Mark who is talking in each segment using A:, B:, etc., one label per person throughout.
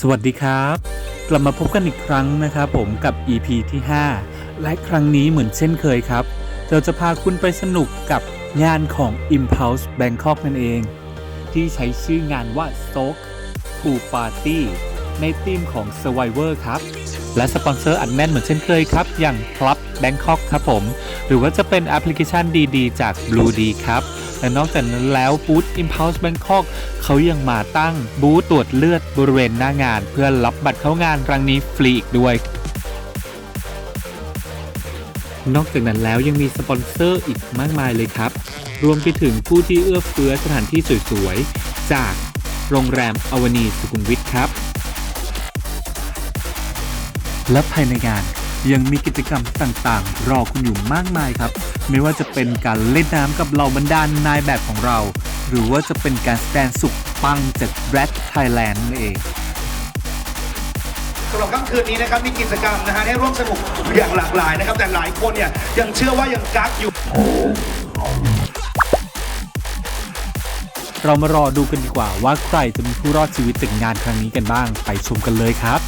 A: สวัสดีครับ กลับมาพบกันอีกครั้งนะครับผมกับ EP ที่ 5 และครั้งนี้เหมือนเช่นเคยครับ เราจะพาคุณไปสนุกกับงานของ Impulse Bangkok นั่นเอง ที่ใช้ชื่องานว่า Soak Pool Party ในธีมของ Survivor ครับ และสปอนเซอร์อันแน่นเหมือนเช่นเคยครับ อย่าง Club Bangkok ครับผม หรือว่าจะเป็นแอปพลิเคชันดีๆ จาก Blue D ครับ และนอกจากนั้นแล้วบูธ Impulse Bangkok เขายังมาตั้งบูธตรวจเลือดบริเวณหน้างาน เพื่อรับบัตรเข้างานครั้งนี้ฟรีอีกด้วยนอกจากนั้นแล้วยังมีสปอนเซอร์อีกมากมายเลยครับ รวมไปถึงผู้ที่เอื้อเฟื้อสถานที่สวยๆ จากโรงแรมอวนีสุขุมวิทครับ และภายในงาน ยังมีกิจกรรมต่างๆ รอคุณอยู่มากมายครับ ไม่ว่าจะเป็นการเล่นน้ำกับเหล่าบรรดานนายแบบของเรา หรือว่าจะเป็นการแสดงสุดปังจาก Red Thailand นั่นเอง
B: สำหรับค่ำคืนนี้นะครับมีกิจกรรมนะฮะให้ร่วมสนุกอย่างหลากหลายนะครับ แต่หลายคนเนี่ยยังเชื่อว่ายังกักอยู่
A: เรามารอดูกันดีกว่าว่าใครจะมีผู้รอดชีวิตจากงานครั้งนี้กันบ้าง ไปชมกันเลยครับ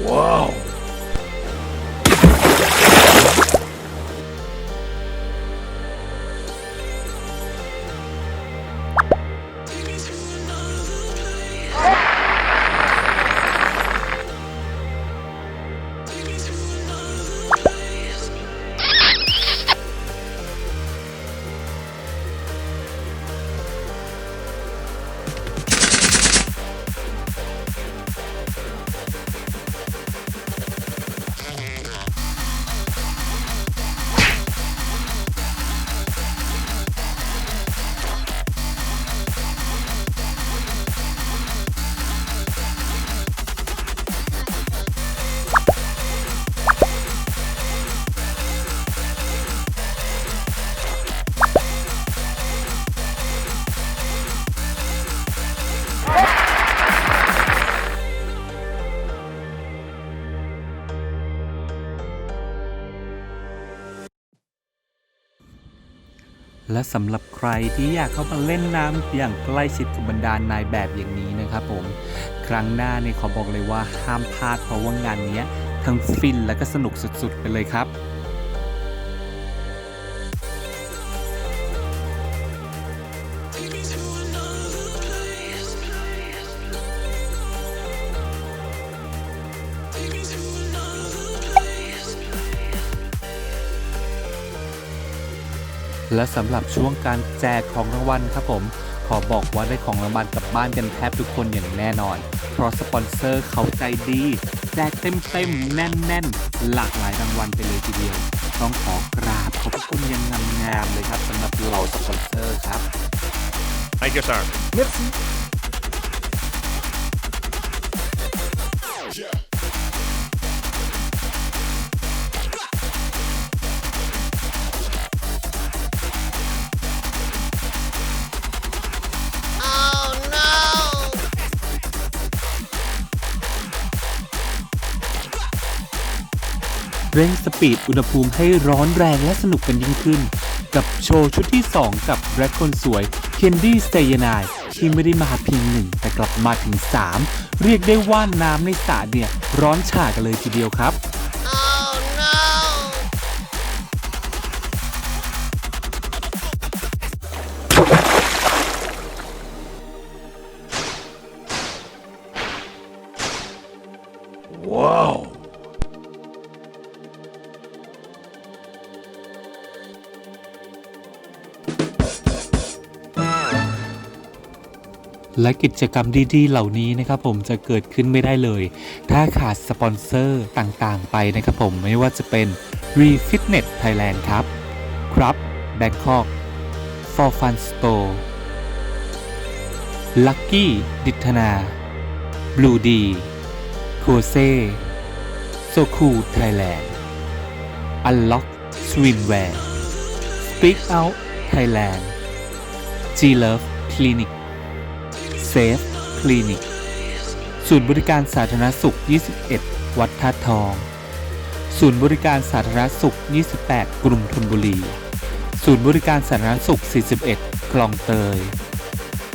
C: Wow.
A: และสำหรับใครที่อยากเข้ามาเล่นน้ำอย่างใกล้ชิดกับบรรดานายแบบอย่างนี้นะครับผม ครั้งหน้าเนี่ยขอบอกเลยว่าห้ามพลาดเพราะว่างานนี้ทั้งฟินและก็สนุกสุดๆ ไปเลยครับ และสำหรับช่วงการแจกของรางวัลครับผม ขอบอกว่าได้ของรางวัลกลับบ้านกันแทบทุกคนอย่างแน่นอน เพราะสปอนเซอร์เขาใจดี แจกเต็มๆแน่นๆหลากหลายรางวัลไปเลยทีเดียว ต้องขอกราบขอบพระคุณอยังงามๆเลยครับสำหรับเหล่าสปอนเซอร์ครับ
D: Thank you, sir.
C: Merci.
A: เร่งสปีดอุณหภูมิให้ร้อนแรงและสนุกกันยิ่งขึ้น กับโชว์ชุดที่ 2 กับแร็คคนสวย Candy s t a y n i ที่ไม่ได้มาเพียงหนึ่งแต่กลับมาถึง 3 เรียกได้ว่าน้ำในสระเนี่ย ร้อนฉากันเลยทีเดียวครับแและกิจกรรมดีๆ เหล่านี้นะครับผมจะเกิดขึ้นไม่ได้เลย ถ้าขาดสปอนเซอร์ต่างๆ ไปนะครับผมไม่ว่าจะเป็น Re Fitness Thailand ครับ ครับ Bangkok For Fun Store Lucky ดิทนา Blue D โคเซโซคูไทยแลนด์ Unlock Swimwear Speak Out Thailand G Love Clinic Safe Clinic ศูนย์บริการสาธารณสุข 21 วัดท่าทอง ศูนย์บริการสาธารณสุข 28กรุงธนบุรี ศูนย์บริการสาธารณสุข 41 คลองเตย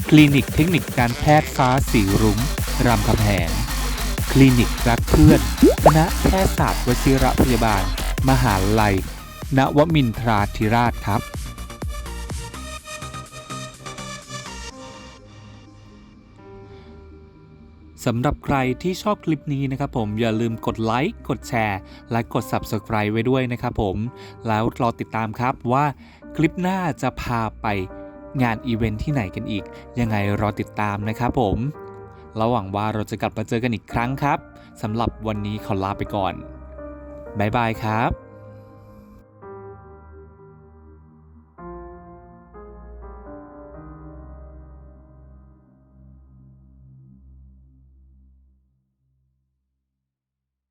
A: คลินิกเทคนิคการแพทย์ฟ้าสีรุ้ง รามคำแหง คลินิกรักเพื่อน คณะแพทยศาสตร์วชิระพยาบาล มหาลัย ณวมินทราธิราชครับ สำหรับใครที่ชอบคลิปนี้นะครับผมอย่าลืมกดไลค์กดแชร์และกด Subscribe ไว้ด้วยนะครับผม แล้วรอติดตามครับว่าคลิปหน้าจะพาไปงานอีเวนท์ที่ไหนกันอีก ยังไงรอติดตามนะครับผมระหวังว่าเราจะกลับมาเจอกันอีกครั้งครับสำหรับวันนี้ขอลาไปก่อนบ๊ายบายครับ